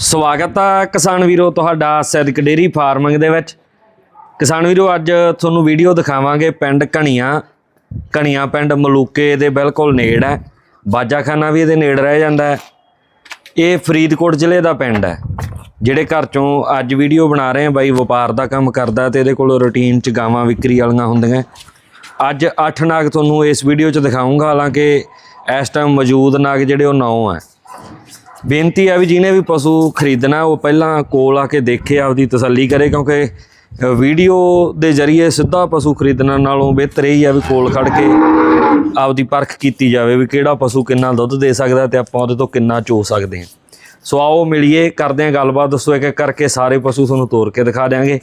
ਸਵਾਗਤ ਆ ਕਿਸਾਨ ਵੀਰੋ ਤੁਹਾਡਾ ਸੈਦਕ ਡੇਰੀ ਫਾਰਮਿੰਗ ਦੇ ਵਿੱਚ। ਕਿਸਾਨ ਵੀਰੋ, ਅੱਜ ਤੁਹਾਨੂੰ ਵੀਡੀਓ ਦਿਖਾਵਾਂਗੇ ਪਿੰਡ ਕਣੀਆਂ। ਕਣੀਆਂ ਪਿੰਡ ਮਲੂਕੇ ਦੇ ਬਿਲਕੁਲ ਨੇੜ ਹੈ। ਬਾਜਾਖਾਨਾ ਵੀ ਇਹਦੇ ਨੇੜ ਰਹਿ ਜਾਂਦਾ ਹੈ। ਇਹ ਫਰੀਦਕੋਟ ਜ਼ਿਲ੍ਹੇ ਦਾ ਪਿੰਡ ਹੈ। ਜਿਹੜੇ ਘਰ ਚੋਂ ਅੱਜ ਵੀਡੀਓ ਬਣਾ ਰਹੇ ਆ ਬਾਈ ਵਪਾਰ ਦਾ ਕੰਮ ਕਰਦਾ ਤੇ ਇਹਦੇ ਕੋਲ ਰੂਟੀਨ ਚ ਗਾਵਾਂ ਵਿਕਰੀ ਵਾਲੀਆਂ ਹੁੰਦੀਆਂ। ਅੱਜ 8 ਨਾਗ ਤੁਹਾਨੂੰ ਇਸ ਵੀਡੀਓ ਚ ਦਿਖਾਉਂਗਾ ਹਾਲਾਂਕਿ ਇਸ ਟਾਈਮ ਮੌਜੂਦ ਨਾਗ ਜਿਹੜੇ ਉਹ 9 ਹੈ। ਬੇਨਤੀ ਆ ਵੀ ਜਿਹਨੇ ਵੀ ਪਸ਼ੂ ਖਰੀਦਣਾ, ਉਹ ਪਹਿਲਾਂ ਕੋਲ ਆ ਕੇ ਦੇਖੇ, ਆਪਦੀ ਤਸੱਲੀ ਕਰੇ, ਕਿਉਂਕਿ ਵੀਡੀਓ ਦੇ ਜ਼ਰੀਏ ਸਿੱਧਾ ਪਸ਼ੂ ਖਰੀਦਣ ਨਾਲੋਂ ਬਿਹਤਰ ਇਹ ਆ ਵੀ ਕੋਲ ਖੜ ਕੇ ਆਪਦੀ ਪਰਖ ਕੀਤੀ ਜਾਵੇ ਵੀ ਕਿਹੜਾ ਪਸ਼ੂ ਕਿੰਨਾ ਦੁੱਧ ਦੇ ਸਕਦਾ ਤੇ ਆਪਾਂ ਉਹਦੇ ਤੋਂ ਕਿੰਨਾ ਚੋ ਸਕਦੇ ਹਾਂ। ਸੋ ਆਓ ਮਿਲੀਏ, ਕਰਦੇ ਹਾਂ ਗੱਲਬਾਤ। ਦੱਸੋ ਇੱਕ ਇੱਕ ਕਰਕੇ ਸਾਰੇ ਪਸ਼ੂ ਤੁਹਾਨੂੰ ਤੋਰ ਕੇ ਦਿਖਾ ਦਿਆਂਗੇ।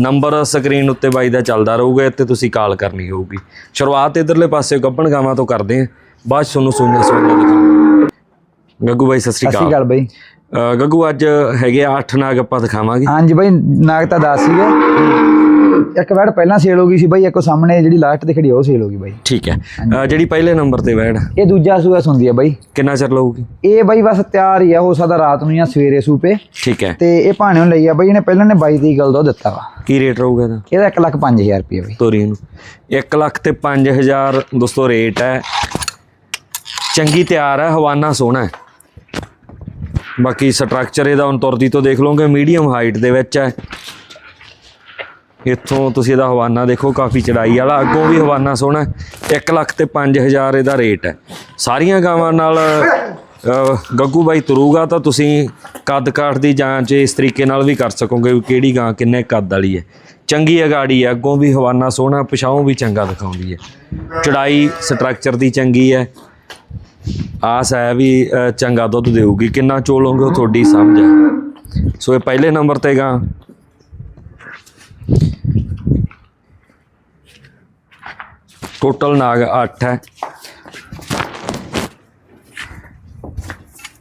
ਨੰਬਰ ਸਕਰੀਨ ਉੱਤੇ ਬਾਈ ਦਾ ਚੱਲਦਾ ਰਹੂਗਾ ਤੇ ਤੁਸੀਂ ਕਾਲ ਕਰਨੀ ਹੋਊਗੀ। ਸ਼ੁਰੂਆਤ ਇਧਰਲੇ ਪਾਸੇ ਗੱਬਣ ਗਾਵਾਂ ਤੋਂ ਕਰਦੇ ਹਾਂ। ਬਾਅਦ ਤੁਹਾਨੂੰ ਸੁਣਨਾ ਸੁਣਨਾ ਦਿਖਾਉਂਦੇ ਗੱਗੂ ਬਾਈ ਸਤਿ ਸ਼੍ਰੀ ਸਤਿ ਸ਼੍ਰੀ ਅਕਾਲ। ਅਕਾਲ ਬਈ। ਗੱਗੂ ਅੱਜ ਹੈਗੇ 8 ਨਾਗ ਆਪਾਂ ਦਿਖਾਵਾਂਗੇ। ਹਾਂਜੀ ਬਈ ਨਾਗ ਤਾਂ ਦੱਸ ਸੀਗਾ। ਇੱਕ ਵਾਰ ਪਹਿਲਾਂ ਸੇਲ ਹੋ ਗਈ ਸੀ ਬਈ ਇੱਕ ਸਾਹਮਣੇ ਜਿਹੜੀ ਲਾਸਟ ਤੇ ਖੜੀ ਉਹ ਸੇਲ ਹੋ ਗਈ ਬਈ। ਠੀਕ ਹੈ। ਜਿਹੜੀ ਪਹਿਲੇ ਨੰਬਰ ਤੇ ਵੈੜ ਇਹ ਦੂਜਾ ਸੂਆ ਸੁੰਦੀ ਆ ਬਈ। ਕਿੰਨਾ ਚਿਰ ਲਊਗੀ? ਇਹ ਬਈ ਬਸ ਤਿਆਰ ਹੀ ਆ ਹੋ ਸਕਦਾ ਰਾਤ ਨੂੰ ਜਾਂ ਸਵੇਰੇ ਸੂਪੇ। ਠੀਕ ਹੈ। ਤੇ ਇਹ ਭਾਣੇ ਨੂੰ ਲਈ ਆ ਬਈ ਇਹਨੇ ਪਹਿਲਾਂ ਨੇ 22 ਦੀ ਗੱਲ ਦਾ ਦਿੱਤਾ ਵਾ। ਕੀ ਰੇਟ ਰਹੂਗਾ ਇਹਦਾ? ਇਹਦਾ 1 ਲੱਖ 5000 ਰੁਪਏ ਬਈ। ਤੋਰੀ ਨੂੰ 1 ਲੱਖ ਤੇ 5000 ਦੋਸਤੋ ਰੇਟ ਹੈ। ਚੰਗੀ ਤਿਆਰ ਹੈ ਹਵਾਨਾ ਸੋਹਣਾ ਹੈ। ਬਾਕੀ ਸਟਰਕਚਰ ਇਹਦਾ ਹੁਣ ਤੁਰਦੀ ਤੋਂ ਦੇਖ ਲਓਗੇ ਮੀਡੀਅਮ ਹਾਈਟ ਦੇ ਵਿੱਚ ਹੈ। ਇੱਥੋਂ ਤੁਸੀਂ ਇਹਦਾ ਹਵਾਨਾ ਦੇਖੋ, ਕਾਫੀ ਚੜਾਈ ਵਾਲਾ, ਅੱਗੋਂ ਵੀ ਹਵਾਨਾ ਸੋਹਣਾ ਹੈ। 1 ਲੱਖ ਤੇ 5000 ਇਹਦਾ ਰੇਟ ਹੈ। ਸਾਰੀਆਂ ਗਾਵਾਂ ਨਾਲ ਗੱਗੂ ਬਾਈ ਤੁਰੂਗਾ ਤਾਂ ਤੁਸੀਂ ਕੱਦ ਕਾਠ ਦੀ ਜਾਂਚ ਇਸ ਤਰੀਕੇ ਨਾਲ ਵੀ ਕਰ ਸਕੋਗੇ ਵੀ ਕਿਹੜੀ ਗਾਂ ਕਿੰਨੇ ਕੱਦ ਵਾਲੀ ਹੈ। ਚੰਗੀ ਅਗਾੜੀ ਹੈ, ਅੱਗੋਂ ਵੀ ਹਵਾਨਾ ਸੋਹਣਾ, ਪਿਛਾਓਂ ਵੀ ਚੰਗਾ ਦਿਖਾਉਂਦੀ ਹੈ। ਚੜਾਈ ਸਟਰਕਚਰ ਦੀ ਚੰਗੀ ਹੈ। ਆਸ ਹੈ ਵੀ ਅ, ਚੰਗਾ ਦੁੱਧ ਦੇਊਗੀ। ਕਿੰਨਾ ਚੋਲੋਗੇ ਉਹ ਤੁਹਾਡੀ ਸਮਝ ਹੈ। ਸੋ ਇਹ ਪਹਿਲੇ ਨੰਬਰ ਤੇ ਗਾ। ਟੋਟਲ ਨਾਗ 8 ਹੈ।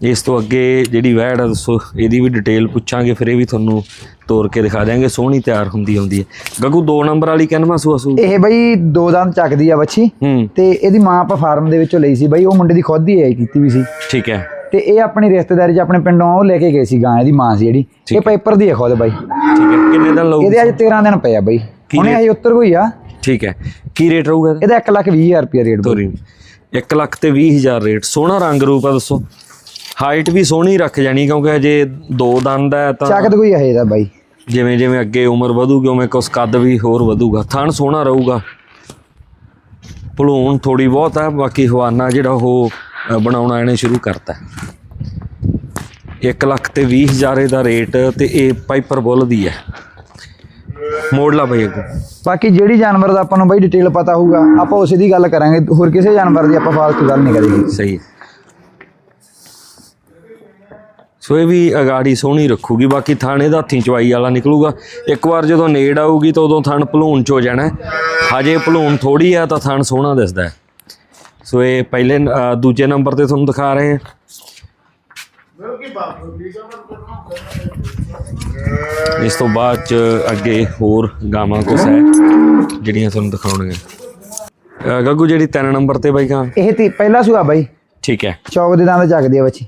ਇਸ ਤੋਂ ਅੱਗੇ ਜਿਹੜੀ ਵੈੜ ਹੈ ਦੱਸੋ ਇਹਦੀ ਵੀ ਡਿਟੇਲ ਪੁੱਛਾਂਗੇ ਫਿਰ ਇਹ ਵੀ ਤੁਹਾਨੂੰ ਤੋੜ ਕੇ ਦਿਖਾ ਦਿਆਂਗੇ ਸੋਹਣੀ ਤਿਆਰ ਹੁੰਦੀ ਹੁੰਦੀ ਹੈ। ਗੱਗੂ 2 ਨੰਬਰ ਵਾਲੀ ਕਹਿੰਦਾ ਸੂ ਅਸੂ ਇਹ ਬਈ ਦੋ ਦੰਦ ਚੱਕਦੀ ਆ ਬੱਚੀ ਹੂੰ। ਤੇ ਇਹਦੀ ਮਾਂ ਆਪਾਂ ਫਾਰਮ ਦੇ ਵਿੱਚੋਂ ਲਈ ਸੀ ਬਈ ਉਹ ਮੁੰਡੇ ਦੀ ਖੁਦ ਹੀ ਆਈ ਕੀਤੀ ਵੀ ਸੀ। ਠੀਕ ਹੈ। ਤੇ ਇਹ ਆਪਣੀ ਰਿਸ਼ਤੇਦਾਰੀ 'ਚ ਆਪਣੇ ਪਿੰਡੋਂ ਉਹ ਲੈ ਕੇ ਗਏ ਸੀ ਗਾਂ ਇਹਦੀ ਮਾਂ ਸੀ ਜਿਹੜੀ। ਇਹ ਪੇਪਰ ਦੀ ਹੈ ਖੁਦ ਬਾਈ। ਠੀਕ ਹੈ। ਕਿੰਨੇ ਦਿਨ ਲਊਗੀ ਇਹਦੇ ਅੱਜ 13 ਦਿਨ ਪਏ ਆ ਬਈ। ਹੁਣੇ ਅਜੇ ਉੱਤਰ ਕੋਈ ਆ। ਠੀਕ ਹੈ। ਕੀ ਰੇਟ ਰਹੂਗਾ ਇਹਦਾ? ਇਹਦਾ 1 ਲੱਖ 20 ਹਜ਼ਾਰ ਰੁਪਏ ਰੇਟ। ਤੋਰੀ 1 ਲੱਖ ਤੇ 20000 ਰੇਟ ਸੋਹਣਾ ਰੰਗ ਰੂਪ ਆ ਦੱਸੋ। ਹਾਈਟ ਵੀ ਸੋਹਣੀ ਰੱਖ ਜਾਣੀ ਕਿਉਂਕਿ ਹਜੇ ਦੋ ਦੰਦ ਹੈ ਤਾਂ ਚੱਕਦ ਕੋਈ ਹੈ ਇਹਦਾ ਬਾਈ? ਜਿਵੇਂ ਜਿਵੇਂ ਅੱਗੇ ਉਮਰ ਵਧੂਗੀ ਉਵੇਂ ਕੁਸ ਕੱਦ ਵੀ ਹੋਰ ਵਧੂਗਾ। ਥਣ ਸੋਹਣਾ ਰਹੂਗਾ। ਭਲੂਣ ਥੋੜੀ ਬਹੁਤ ਹੈ ਬਾਕੀ ਹਵਾਨਾ ਜਿਹੜਾ ਉਹ ਬਣਾਉਣਾ ਇਹਨੇ ਸ਼ੁਰੂ ਕਰਤਾ 1 ਲੱਖ ਤੇ 20000 ਇਹਦਾ ਰੇਟ ਤੇ ਇਹ ਪਾਈਪਰ ਬੁੱਲ ਦੀ ਹੈ। ਮੋੜ ਲਾ ਬਈ ਅੱਗੋਂ। ਬਾਕੀ ਜਿਹੜੀ ਜਾਨਵਰ ਦਾ ਆਪਾਂ ਨੂੰ ਬਾਈ ਡਿਟੇਲ ਪਤਾ ਹੋਊਗਾ ਆਪਾਂ ਉਸੇ ਦੀ ਗੱਲ ਕਰਾਂਗੇ। ਹੋਰ ਕਿਸੇ ਜਾਨਵਰ ਦੀ ਆਪਾਂ ਫਾਲਤੂ ਗੱਲ ਨਹੀਂ ਕਰਾਂਗੇ ਸਹੀ ਹੈ। ਸੋ ਇਹ ਵੀ ਅਗਾੜੀ ਸੋਹਣੀ ਰੱਖੂਗੀ ਬਾਕੀ ਥਾਣੇ ਦਾ ਹੱਥੀਂ ਚਵਾਈ ਵਾਲਾ ਨਿਕਲੂਗਾ। ਇੱਕ ਵਾਰ ਜਦੋਂ ਨੇੜ ਆਊਗੀ ਤਾਂ ਉਦੋਂ ਥਣ ਭਲੂਣ ਚ ਹੋ। ਜਾਣਾ। ਹਜੇ ਭਲੂਣ ਥੋੜੀ ਆ ਤਾਂ ਥਣ ਸੋਹਣਾ ਦਿਸਦਾ। ਸੋ ਇਹ ਪਹਿਲੇ ਦੂਜੇ ਨੰਬਰ ਤੇ ਤੁਹਾਨੂੰ ਦਿਖਾ ਰਹੇ ਹਾਂ। ਇਸ ਤੋਂ ਬਾਅਦ ਚ ਅੱਗੇ ਹੋਰ ਗਾਵਾਂ ਕੁਛ ਹੈ ਜਿਹੜੀਆਂ ਤੁਹਾਨੂੰ ਦਿਖਾਉਣਗੇ ਗੱਗੂ ਜਿਹੜੀ 3 ਨੰਬਰ ਤੇ ਬਾਈ ਗਾਂ। ਇਹ ਤੀ ਪਹਿਲਾ ਸੂਆ ਬਾਈ। ਠੀਕ ਹੈ। ਚੌਕ ਦੇ ਦੰਦ ਚੱਕਦੀ ਆ ਬੱਚੀ।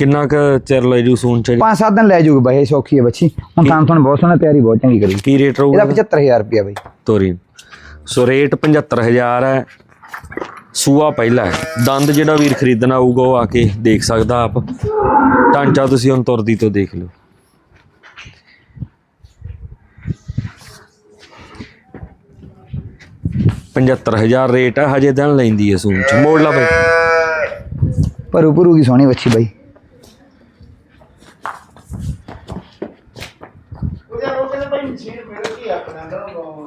ਕਿੰਨਾ ਕੁ ਚਿਰ ਲੈ ਜੂ ਸੂਣ ਚ ਪੰਜ ਸੱਤ ਦਿਨ ਲੈ ਜੂਗੀ ਬਾਈ ਇਹ ਸੌਖੀ ਹੈ ਬੱਚੀ। ਹੁਣ ਤਾਂ ਤੁਹਾਨੂੰ ਬਹੁਤ ਸੋਹਣਾ ਤਿਆਰੀ ਬਹੁਤ ਚੰਗੀ ਕਰੀ। ਕੀ ਰੇਟ ਇਹਦਾ ਰਹੂਗਾ 75000 ਰੁਪਏ ਬਾਈ। ਤੋਰੀ। ਸੋ ਰੇਟ 75000 ਹੈ। ਸੂਆ ਪਹਿਲਾ ਹੈ। ਦੰਦ ਜਿਹੜਾ ਵੀਰ ਖਰੀਦਣਾ ਆਊਗਾ ਉਹ ਆ ਕੇ ਦੇਖ ਸਕਦਾ ਆਪ। ਢਾਂਚਾ ਤੁਸੀਂ ਹੁਣ ਤੁਰਦੀ ਤੋਂ ਦੇਖ ਲਓ। ਪਝੱਤਰ ਹਜ਼ਾਰ ਰੇਟ ਹੈ ਹਜੇ ਦਿਨ ਲੈਂਦੀ ਹੈ ਸੂਣ ਚ। ਮੋੜ ਲਾ ਬਈ। ਭਰੂ ਭਰੂ ਕੀ ਸੋਹਣੀ ਬੱਚੀ ਬਾਈ।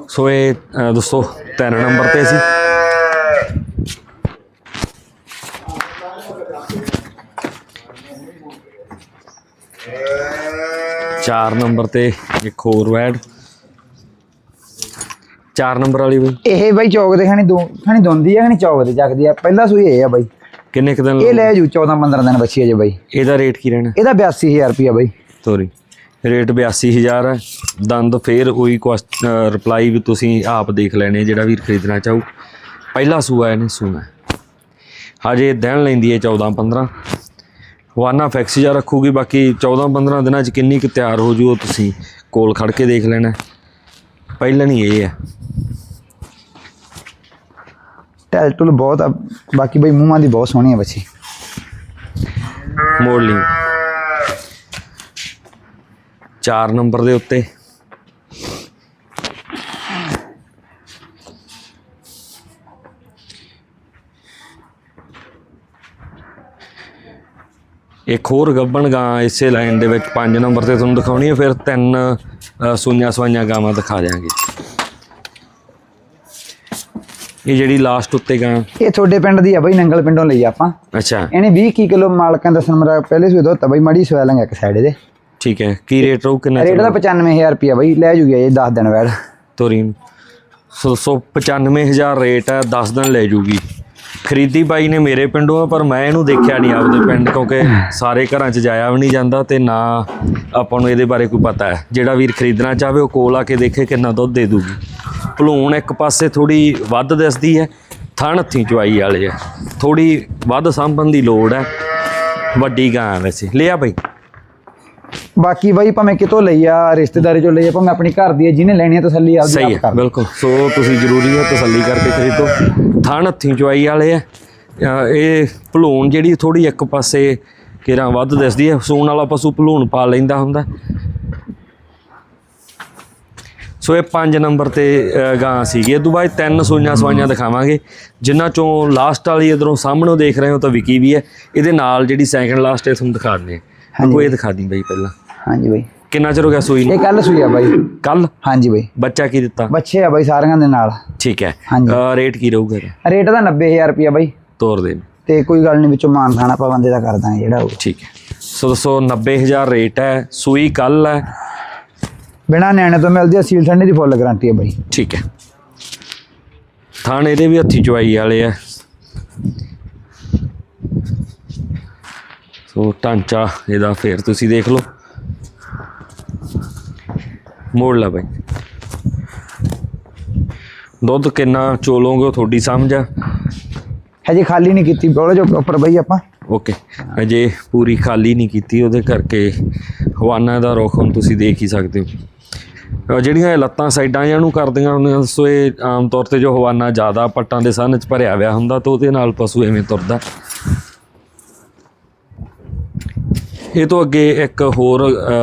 ਸੋ ਇਹ ਦੋਸਤੋ ਤਿੰਨ ਨੰਬਰ ਤੇ ਸੀ। ਚਾਰ ਨੰਬਰ ਤੇ ਇੱਕ ਹੋਰ ਵੈਡ। ਚਾਰ ਨੰਬਰ ਵਾਲੀ ਬਈ। ਇਹ ਬਾਈ ਚੌਕ ਦੇ ਖਾਣੀ ਦੋ ਖਾਣੀ ਦੋਂਦੀ ਆ ਖਾਣੀ ਚੌਕ ਦੇ ਚੱਕਦੀ ਆ। ਪਹਿਲਾ ਸੂਈ ਇਹ ਆ ਬਾਈ। ਕਿੰਨੇ ਕੁ ਦਿਨ ਇਹ? ਲੈ ਜੂ 14 15 ਦਿਨ ਬੱਚੀ ਅਜੇ ਬਾਈ। ਇਹਦਾ ਰੇਟ ਕੀ ਰਹਿਣਾ? ਇਹਦਾ 82000 ਰੁਪਏ ਬਾਈ। ਸੋਰੀ ਰੇਟ 82000 ਹੈ। ਦੰਦ ਫੇਰ ਉਹੀ ਰਿਪਲਾਈ ਵੀ ਤੁਸੀਂ ਆਪ ਦੇਖ ਲੈਣੇ ਜਿਹੜਾ ਵੀਰ ਖਰੀਦਣਾ ਚਾਹੂ। ਪਹਿਲਾ ਸੂਆ ਇਹਨੇ ਸੂਣਾ ਹਜੇ ਦਿਨ ਲੈਂਦੀ ਹੈ 14 15 ਹਵਾਨਾ ਫਿਕਸ ਜਾ ਰੱਖੂਗੀ ਬਾਕੀ 14 15 ਦਿਨਾਂ ਚ ਕਿੰਨੀ ਕੁ ਤਿਆਰ ਹੋ ਜੂ ਉਹ ਤੁਸੀਂ ਕੋਲ ਖੜ ਕੇ ਦੇਖ ਲੈਣਾ ਪਹਿਲਾਂ ਨਹੀਂ ਇਹ ਹੈ। ਟੈਲ ਟੁਲ ਬਹੁਤ ਬਾਕੀ ਬਈ ਮੂੰਹਾਂ ਦੀ ਬਹੁਤ ਸੋਹਣੀ ਆ ਬੱਚੀ। ਮੋੜ ਲਈ। 4 ਨੰਬਰ ਦੇ ਉੱਤੇ। ਇੱਕ ਹੋਰ ਗੱਬਣ ਗਾਂ ਇਸੇ ਲਾਈਨ ਦੇ ਵਿੱਚ 5 ਨੰਬਰ ਤੇ ਤੁਹਾਨੂੰ ਦਿਖਾਉਣੀ ਹੈ ਫਿਰ ਤਿੰਨ ਸੂਈਆਂ ਸਵਾਈਆਂ ਗਾਵਾਂ ਦਿਖਾ ਦਿਆਂਗੇ। ਇਹ ਜਿਹੜੀ ਲਾਸਟ ਉੱਤੇ ਗਾਂ। ਇਹ ਤੁਹਾਡੇ ਪਿੰਡ ਦੀ ਆ ਬਈ ਨੰਗਲ ਪਿੰਡੋਂ ਲਈ ਆਪਾਂ। ਅੱਛਾ। ਇਹਨੇ 20 ਕੀ ਕਿਲੋ ਮਾਲਕਾਂ ਦਾ ਮੇਰਾ ਪਹਿਲੇ ਸੂਏ ਦੁੱਧ ਆ ਬਈ ਮੜੀ ਸਵੈਲਿੰਗ ਇੱਕ ਸਾਈਡ ਦੇ ਠੀਕ ਹੈ ਕੀ ਰੇਟ ਰਹੂ ਕਿੰਨਾ ਰੇਟ ਦਾ 95000 ਰੁਪਿਆ ਬਈ ਲੈ ਜੂਗੀ ਇਹ 10 ਦਿਨ ਵੈੜ ਤੋਰੀ ਨੂੰ ਸੋ ਸੋ 95000 ਰੇਟ ਹੈ 10 ਦਿਨ ਲੈ ਜੂਗੀ। ਖਰੀਦੀ ਬਾਈ ਨੇ ਮੇਰੇ ਪਿੰਡੋਂ ਆ ਪਰ ਮੈਂ ਇਹਨੂੰ ਦੇਖਿਆ ਨਹੀਂ ਆਪਦੇ ਪਿੰਡ ਕਿਉਂਕਿ ਸਾਰੇ ਘਰਾਂ 'ਚ ਜਾਇਆ ਵੀ ਨਹੀਂ ਜਾਂਦਾ ਤੇ ਨਾ ਆਪਾਂ ਨੂੰ ਇਹਦੇ ਬਾਰੇ ਕੋਈ ਪਤਾ ਹੈ। ਜਿਹੜਾ ਵੀਰ ਖਰੀਦਣਾ ਚਾਹਵੇ ਉਹ ਕੋਲ ਆ ਕੇ ਦੇਖੇ ਕਿੰਨਾ ਦੁੱਧ ਦੇ ਦੂਗੀ। ਭਲੂਣ ਇੱਕ ਪਾਸੇ ਥੋੜੀ ਵੱਧ ਦਿਸਦੀ ਹੈ ਥਣ ਹੱਥੀ ਚਵਾਈ ਵਾਲੇ ਆ ਥੋੜੀ ਵੱਧ ਸਾਂਭਣ ਦੀ ਲੋੜ ਹੈ। ਵੱਡੀ ਗਾਂ ਵੈਸੇ। ਲਿਆ ਬਾਈ। ਬਾਕੀ ਬਈ ਭਾਵੇਂ ਕਿਤੋਂ ਲਈ ਆ ਰਿਸ਼ਤੇਦਾਰੀ ਚੋਂ ਲਈ ਆ ਭਾਵੇਂ ਆਪਣੀ ਘਰ ਦੀ ਹੈ ਜਿਹਨੇ ਲੈਣੀ ਹੈ ਤਸੱਲੀ ਆਪਦੀ ਸਹੀ ਆਪ ਹੈ ਕਰ ਬਿਲਕੁਲ। ਸੋ ਤੁਸੀਂ ਜ਼ਰੂਰੀ ਹੈ ਤਸੱਲੀ ਕਰਕੇ ਖਰੀਦੋ। ਥਣ ਹੱਥੀਂ ਚਵਾਈ ਵਾਲੇ ਆ। ਇਹ ਭਲੂਣ ਜਿਹੜੀ ਥੋੜੀ ਇੱਕ ਪਾਸੇ ਕਿਰਾਂ ਵੱਧ ਦਿਸਦੀ ਹੈ ਸੂਣ ਵਾਲਾ ਪਸ਼ੂ ਭਲੂਣ ਪਾ ਲੈਂਦਾ ਹੁੰਦਾ। ਸੋ ਇਹ 5 ਨੰਬਰ ਤੇ ਗਾਂ ਸੀਗੀ। ਇਹ ਤੋਂ ਬਾਅਦ ਤਿੰਨ ਸੂਈਆਂ ਸਵਾਈਆਂ ਦਿਖਾਵਾਂਗੇ। ਜਿਨ੍ਹਾਂ ਚੋਂ ਲਾਸਟ ਵਾਲੀ ਇਧਰੋਂ ਸਾਹਮਣੋਂ ਦੇਖ ਰਹੇ ਹੋ ਤਾਂ ਵਿਕੀ ਵੀ ਹੈ। ਇਹਦੇ ਨਾਲ ਜਿਹੜੀ ਸੈਕੰਡ ਲਾਸਟ ਹੈ ਤੁਹਾਨੂੰ ਦਿਖਾ ਦਿੰਦੇ ਹਾਂ। ਕੋਈ ਇਹ ਦਿਖਾ ਦੀ ਬਈ ਪਹਿਲਾਂ। ਹਾਂਜੀ ਬਈ। ਕਿੰਨਾ ਚਿਰ ਹੋ ਗਿਆ ਸੂਈ ਨੂੰ? ਇਹ ਕੱਲ ਸੂਈ ਆ ਬਾਈ। ਕੱਲ ਹਾਂਜੀ ਬਈ। ਬੱਚਾ ਕੀ ਦਿੱਤਾ? ਬੱਚੇ ਆ ਬਾਈ ਸਾਰਿਆਂ ਦੇ ਨਾਲ। ਠੀਕ ਹੈ। ਰੇਟ ਕੀ ਰਹੂਗਾ ਇਹਦਾ? ਰੇਟ ਦਾ 90000 ਰੁਪਿਆ ਬਾਈ। ਤੋਰ ਦੇ। ਤੇ ਕੋਈ ਗੱਲ ਨਹੀਂ ਵਿੱਚੋਂ ਮਾਨ ਖਾਣਾ ਆਪਾਂ ਬੰਦੇ ਦਾ ਕਰ ਦਾਂਗੇ ਜਿਹੜਾ ਹੋਊ। ਠੀਕ ਹੈ। ਸੋ ਦੋਸਤੋ 90000 ਰੇਟ ਹੈ ਸੂਈ ਕੱਲ ਹੈ। ਬਿਨਾ ਨਿਆਣੇ ਤੋਂ ਮਿਲਦੀ ਆ ਸੀਲ ਠੰਡੇ ਦੀ ਫੁੱਲ ਗਾਰੰਟੀ ਹੈ ਬਾਈ। ਠੀਕ ਹੈ। ਥਾਣ ਇਹਦੇ ਵੀ ਹੱਥੀ ਚਵਾਈ ਵਾਲੇ ਆ। ਸੋ ਢਾਂਚਾ ਇਹਦਾ ਫੇਰ ਤੁਸੀਂ ਦੇਖ ਲਓ। ਮੋੜ ਲਾ ਬਾਈ। ਦੁੱਧ ਕਿੰਨਾ ਚੋਲੋਗੇ ਉਹ ਤੁਹਾਡੀ ਸਮਝ ਆ। ਹਜੇ ਖਾਲੀ ਨਹੀਂ ਕੀਤੀ ਬੋਲੇ ਜੋ ਉੱਪਰ ਬਾਈ ਆਪਾਂ। ਓਕੇ ਅਜੇ ਪੂਰੀ ਖਾਲੀ ਨਹੀਂ ਕੀਤੀ ਉਹਦੇ ਕਰਕੇ ਹਵਾਨਾ ਦਾ ਰੁੱਖ ਹੁਣ ਤੁਸੀਂ ਦੇਖ ਹੀ ਸਕਦੇ ਹੋ। ਜਿਹੜੀਆਂ ਇਹ ਲੱਤਾਂ ਸਾਈਡਾਂ ਜਾਂ ਨੂੰ ਕਰਦੀਆਂ ਹੁੰਦੀਆਂ ਸੋ ਇਹ ਆਮ ਤੌਰ ਤੇ ਜੋ ਹਵਾਨਾ ਜ਼ਿਆਦਾ ਪੱਟਾਂ ਦੇ ਸੰਨ ਚ ਭਰਿਆ ਹੋਇਆ ਹੁੰਦਾ ਤਾਂ ਉਹਦੇ ਨਾਲ ਪਸ਼ੂ ਐਵੇਂ ਤੁਰਦਾ। ਇਹ ਤੋਂ ਅੱਗੇ ਇੱਕ ਹੋਰ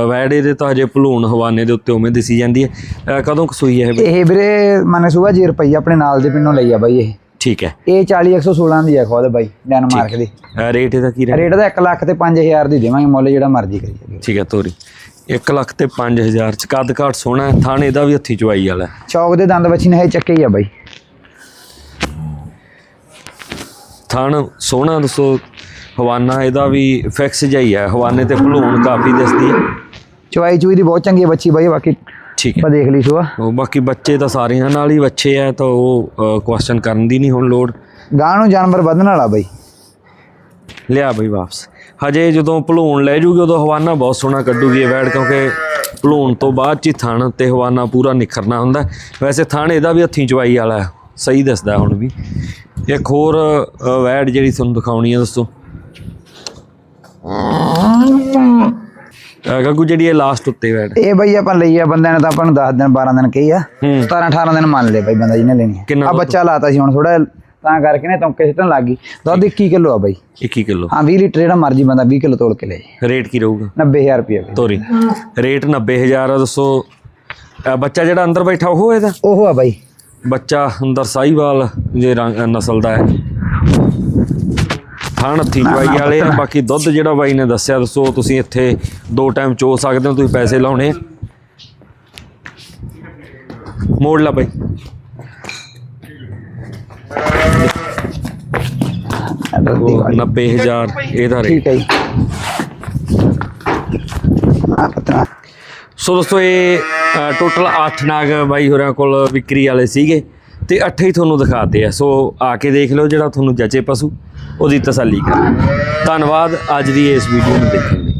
ਵੈੜ ਇਹਦੇ ਤਾਂ ਹਜੇ ਭਲੂਣ ਹਵਾਨੇ ਦੇ ਉੱਤੇ ਉਵੇਂ ਦਿਸੀ ਜਾਂਦੀ ਹੈ। ਕਦੋਂ ਕੁ ਸੂਈ ਹੈ ਇਹ ਵੀਰੇ ਮਨੇ ਸੁਬਾ ਜੀ ਰੁਪਈਆ ਆਪਣੇ ਨਾਲ ਦੇ ਪਿੰਡੋਂ ਲਈ ਆ ਬਾਈ ਇਹ। ਠੀਕ ਹੈ। ਇਹ 40 116 ਦੀ ਆ ਖੁਦ ਬਾਈ ਡੈਨਮਾਰਕ ਦੀ। ਰੇਟ ਇਹਦਾ ਕੀ ਰੇਟ ਦਾ 1 ਲੱਖ ਤੇ 5000 ਦੀ ਦੇਵਾਂਗੇ ਮੁੱਲ ਜਿਹੜਾ ਮਰਜ਼ੀ ਕਰੀ ਜਾਈਏ ਠੀਕ ਹੈ ਤੋਰੀ। 1 ਲੱਖ ਤੇ 5000 ਚ ਕੱਦ ਘਾਟ ਸੋਹਣਾ ਹੈ ਥਾਣੇ ਇਹਦਾ ਵੀ ਹੱਥੀ ਚਵਾਈ ਵਾਲਾ ਹੈ। ਚੌਕ ਦੇ ਦੰਦ ਬੱਚੀ ਨੇ ਇਹ ਚੱਕੇ ਹੀ ਆ ਬਾਈ। ਥਣ ਸੋਹਣਾ ਦੱਸੋ ਹਵਾਨਾ ਇਹਦਾ ਵੀ ਫਿਕਸ ਜਾਈ ਹੈ ਹਵਾਨੇ ਤੇ ਭਲੂਣ ਕਾਫੀ ਦਿਸਦੀ ਹੈ। ਚਵਾਈ ਚੂਈ ਦੀ ਬਹੁਤ ਚੰਗੀ ਹੈ ਬੱਚੀ ਬਾਈ ਬਾਕੀ ਠੀਕ ਹੈ। ਆਪਾਂ ਦੇਖ ਲਈ ਸੁਆ। ਉਹ ਬਾਕੀ ਬੱਚੇ ਤਾਂ ਸਾਰਿਆਂ ਨਾਲ ਹੀ ਬੱਚੇ ਆ ਤਾਂ ਉਹ ਕੁਐਸਚਨ ਕਰਨ ਦੀ ਨਹੀਂ ਹੁਣ ਲੋੜ। ਗਾਂ ਨੂੰ ਜਾਨਵਰ ਵਧਣ ਵਾਲਾ ਬਾਈ। ਲਿਆ ਬਈ ਵਾਪਸ। ਹਜੇ ਜਦੋਂ ਭਲੂਣ ਲੈ ਜੂਗੀ ਉਦੋਂ ਹਵਾਨਾ ਬਹੁਤ ਸੋਹਣਾ ਕੱਢੂਗੀ ਇਹ ਵੈੜ ਕਿਉਂਕਿ ਭਲੂਣ ਤੋਂ ਬਾਅਦ ਚ ਥਣ ਤੇ ਹਵਾਨਾ ਪੂਰਾ ਨਿਖਰਨਾ ਹੁੰਦਾ। ਵੈਸੇ ਥਣ ਇਹਦਾ ਵੀ ਹੱਥੀਂ ਚਵਾਈ ਵਾਲਾ ਸਹੀ ਦੱਸਦਾ ਹੁਣ ਵੀ। ਇੱਕ ਹੋਰ ਵੈੜ ਜਿਹੜੀ ਤੁਹਾਨੂੰ ਦਿਖਾਉਣੀ ਹੈ ਦੋਸਤੋ ਅ, ਗੱਗੂ ਜਿਹੜੀ ਇਹ ਲਾਸਟ ਉੱਤੇ ਵੈੜ ਇਹ ਬਾਈ ਆਪਾਂ ਲਈ ਆ ਬੰਦਿਆਂ ਨੇ ਤਾਂ ਆਪਾਂ ਨੂੰ 10 ਦਿਨ 12 ਦਿਨ ਕਹੀ ਆ। ਹੂੰ। 17 18 ਦਿਨ ਮੰਨ ਲਏ ਬਾਈ ਬੰਦਾ ਜਿਹਨੇ ਲੈਣੀ ਆ। ਕਿੰਨਾ ਆ ਦੁੱਧ? ਬੱਚਾ ਲਾਤਾ ਸੀ ਹੁਣ ਥੋੜਾ ਤਾਂ ਕਰਕੇ ਨੇ ਤੌਂਕੇ ਸਿੱਟਣ ਲੱਗ ਗਈ। ਦੁੱਧ 21 ਕਿਲੋ ਆ ਬਾਈ। 21 ਕਿਲੋ। ਹਾਂ 20 ਲੀਟਰ ਜਿਹੜਾ ਮਰਜ਼ੀ ਬੰਦਾ 20 ਕਿਲੋ ਤੋਲ ਕੇ ਲੈ ਜੇ ਰੇਟ ਕੀ ਰਹੂਗਾ? 90000 ਰੁਪਏ ਤੋਰੀ। ਰੇਟ 90000 ਆ ਦੱਸੋ। ਬੱਚਾ ਜਿਹੜਾ ਅੰਦਰ ਬੈਠਾ ਉਹ ਇਹਦਾ? ਉਹ ਆ ਬਾਈ। ਬੱਚਾ ਅੰਦਰ ਸਾਈਵਾਲ ਜੇ ਰੰਗ ਨਸਲ ਦਾ ਹੈ। ਥਣ ਹੱਥੀ ਚਵਾਈ ਵਾਲੇ ਆ ਬਾਕੀ ਦੁੱਧ ਜਿਹੜਾ ਬਾਈ ਨੇ ਦੱਸਿਆ ਦੱਸੋ ਤੁਸੀਂ ਇੱਥੇ ਦੋ ਟਾਈਮ ਚੋ ਸਕਦੇ ਹੋ ਤੁਸੀਂ ਪੈਸੇ ਲਾਉਣੇ। ਮੋੜ ਲਾ ਬਾਈ। ਉਹ 90000 ਇਹਦਾ ਰੇਟ ਠੀਕ ਹੈ ਜੀ ਆ ਪਤਨਾ ਸੋ ਦੋਸਤੋ ਇਹ ਟੋਟਲ 8 ਨਾਗ ਬਾਈ ਹੋਰਾਂ ਕੋਲ ਵਿਕਰੀ ਵਾਲੇ ਸੀਗੇ ਤੇ 8 ਹੀ ਤੁਹਾਨੂੰ ਦਿਖਾਤੇ ਆ। ਸੋ ਆ ਕੇ ਦੇਖ ਲਓ ਜਿਹੜਾ ਤੁਹਾਨੂੰ ਜਚੇ ਪਸ਼ੂ। ਉਹਦੀ ਤਸੱਲੀ ਕਰੋ ਧੰਨਵਾਦ ਅੱਜ ਦੀ ਇਸ ਵੀਡੀਓ ਨੂੰ ਦੇਖਣ ਲਈ।